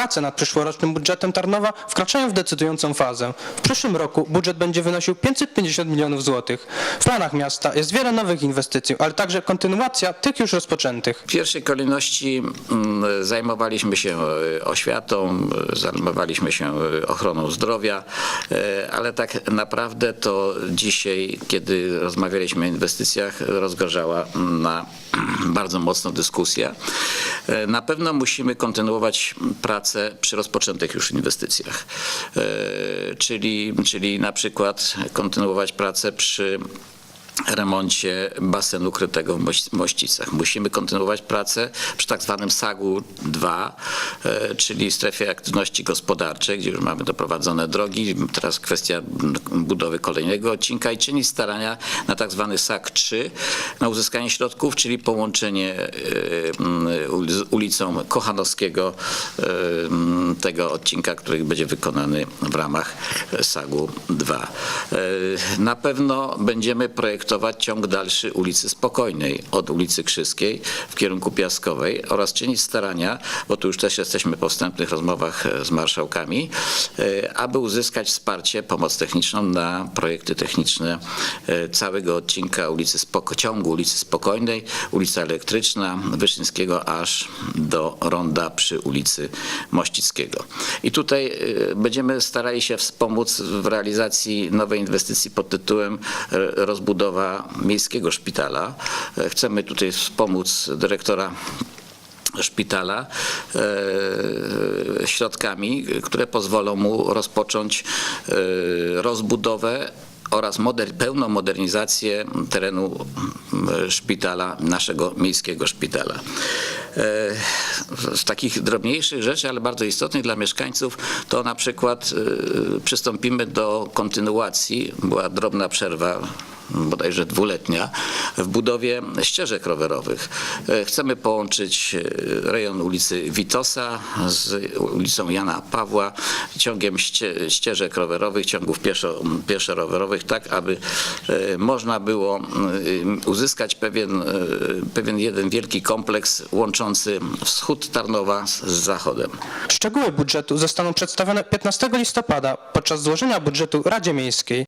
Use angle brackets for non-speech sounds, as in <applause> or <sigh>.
Prace nad przyszłorocznym budżetem Tarnowa wkraczają w decydującą fazę. W przyszłym roku budżet będzie wynosił 550 milionów złotych. W planach miasta jest wiele nowych inwestycji, ale także kontynuacja tych już rozpoczętych. W pierwszej kolejności mm, zajmowaliśmy się e, oświatą, e, zajmowaliśmy się e, ochroną zdrowia, ale tak naprawdę to dzisiaj, kiedy rozmawialiśmy o inwestycjach, rozgorzała na <clears throat> bardzo mocno dyskusja. Na pewno musimy kontynuować pracę przy rozpoczętych już inwestycjach, E, czyli, czyli na przykład kontynuować pracę przy remoncie basenu krytego w Moś- Mościcach. Musimy kontynuować pracę przy tak zwanym SAG-u 2, e, czyli strefie aktywności gospodarczej, gdzie już mamy doprowadzone drogi. Teraz kwestia budowy kolejnego odcinka i czynić starania na tak zwany SAG 3 na uzyskanie środków, czyli połączenie e, ulicą Kochanowskiego e, tego odcinka, który będzie wykonany w ramach SAG-u 2. E, Na pewno będziemy projektować ciąg dalszy ulicy Spokojnej od ulicy Krzyskiej w kierunku Piaskowej oraz czynić starania, bo tu już też jesteśmy po wstępnych rozmowach e, z marszałkami, e, aby uzyskać wsparcie, pomoc techniczną na projekty techniczne e, całego odcinka ulicy Spoko, ciągu ulicy Spokojnej, ulica Elektryczna, Wyszyńskiego aż do ronda przy ulicy Mościckiego. I tutaj będziemy starali się wspomóc w realizacji nowej inwestycji pod tytułem e, miejskiego szpitala. E, Chcemy tutaj wspomóc dyrektora szpitala e, środkami, które pozwolą mu rozpocząć e, rozbudowę oraz moder, pełną modernizację terenu szpitala, naszego miejskiego szpitala. Z takich drobniejszych rzeczy, ale bardzo istotnych dla mieszkańców, to na przykład e, przystąpimy do kontynuacji, była drobna przerwa bodajże dwuletnia, w budowie ścieżek rowerowych. E, Chcemy połączyć rejon ulicy Witosa z ulicą Jana Pawła, ciągiem ście, ścieżek rowerowych, ciągów pieszo, pieszo-rowerowych, tak aby można było uzyskać pewien, pewien jeden wielki kompleks łączący wschód Tarnowa z, z zachodem. Szczegóły budżetu zostaną przedstawione 15 listopada podczas złożenia budżetu Radzie Miejskiej.